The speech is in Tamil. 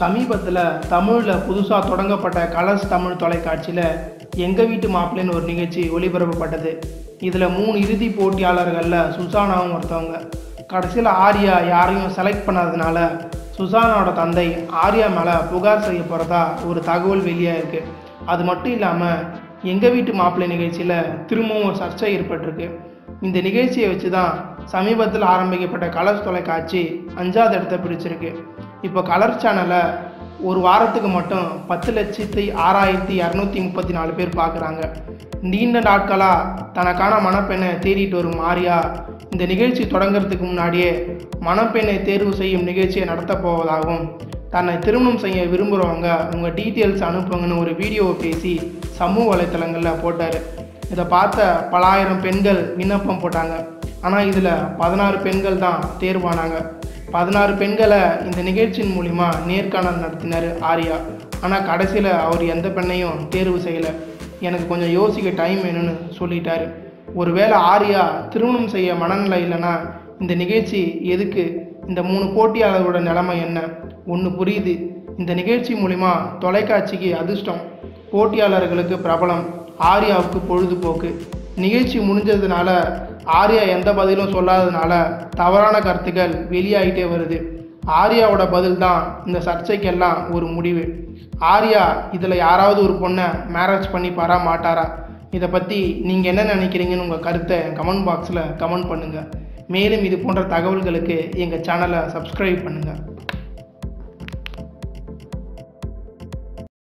சமீபத்தில் தமிழில் புதுசாக தொடங்கப்பட்ட கலர்ஸ் தமிழ் தொலைக்காட்சியில் எங்கள் வீட்டு மாப்பிள்ளைன்னு ஒரு நிகழ்ச்சி ஒளிபரப்பப்பட்டது. இதில் மூணு இறுதி போட்டியாளர்களில் சுசானாவும் ஒருத்தவங்க. கடைசியில் ஆர்யா யாரையும் செலக்ட் பண்ணாததுனால சுசானாவோட தந்தை ஆர்யா மேலே புகார் செய்ய போகிறதா ஒரு தகவல் வெளியாக இருக்குது அது மட்டும் இல்லாமல் எங்கள் வீட்டு மாப்பிள்ளை நிகழ்ச்சியில் திரும்பவும் ஒரு சர்ச்சை ஏற்பட்டிருக்கு. இந்த நிகழ்ச்சியை வச்சு தான் சமீபத்தில் ஆரம்பிக்கப்பட்ட கலர்ஸ் தொலைக்காட்சி அஞ்சாவது இடத்த பிடிச்சிருக்கு. இப்போ கலர் சேனலை ஒரு வாரத்துக்கு மட்டும் பத்து லட்சத்தி ஆறாயிரத்தி இரநூத்தி முப்பத்தி நாலு பேர் பார்க்குறாங்க. நீண்ட நாட்களாக தனக்கான மணப்பெண்ணை தேடிட்டு வரும் மாரியா இந்த நிகழ்ச்சி தொடங்குறதுக்கு முன்னாடியே மணப்பெண்ணை தேர்வு செய்யும் நிகழ்ச்சியை நடத்தப் போவதாகவும் தன்னை திருமணம் செய்ய விரும்புகிறவங்க உங்கள் டீட்டெயில்ஸ் அனுப்புங்கன்னு ஒரு வீடியோவை பேசி சமூக வலைத்தளங்களில் போட்டார். இதை பார்த்த பல ஆயிரம் பெண்கள் விண்ணப்பம் போட்டாங்க. ஆனால் இதில் பதினாறு பெண்கள் தான் தேர்வானாங்க. பதினாறு பெண்களை இந்த நிகழ்ச்சியின் மூலிமா நேர்காணல் நடத்தினார் ஆர்யா. ஆனால் கடைசியில் அவர் எந்த பெண்ணையும் தேர்வு செய்யலை. எனக்கு கொஞ்சம் யோசிக்க டைம் வேணும்னு சொல்லிட்டாரு. ஒருவேளை ஆர்யா திருமணம் செய்ய மனநிலை இல்லைன்னா இந்த நிகழ்ச்சி எதுக்கு? இந்த மூணு போட்டியாளர்களோட நிலைமை என்ன? ஒன்று புரியுது. இந்த நிகழ்ச்சி மூலிமா தொலைக்காட்சிக்கு அதிர்ஷ்டம். போட்டியாளர்களுக்கு பிரபலம். ஆர்யாவுக்கு பொழுதுபோக்கு. நிகழ்ச்சி முடிஞ்சதுனால ஆர்யா எந்த பதிலும் சொல்லாததுனால தவறான கருத்துக்கள் வெளியாகிட்டே வருது. ஆர்யாவோட பதில் தான் இந்த சர்ச்சைக்கெல்லாம் ஒரு முடிவு. ஆர்யா இதில் யாராவது ஒரு பொண்ணை மேரேஜ் பண்ணிப்பாரா மாட்டாரா இதை பற்றி நீங்கள் என்ன நினைக்கிறீங்கன்னு உங்கள் கருத்தை கமெண்ட் பாக்ஸில் கமெண்ட் பண்ணுங்கள் மேலும் இது போன்ற தகவல்களுக்கு எங்கள் சேனலை சப்ஸ்கிரைப் பண்ணுங்கள்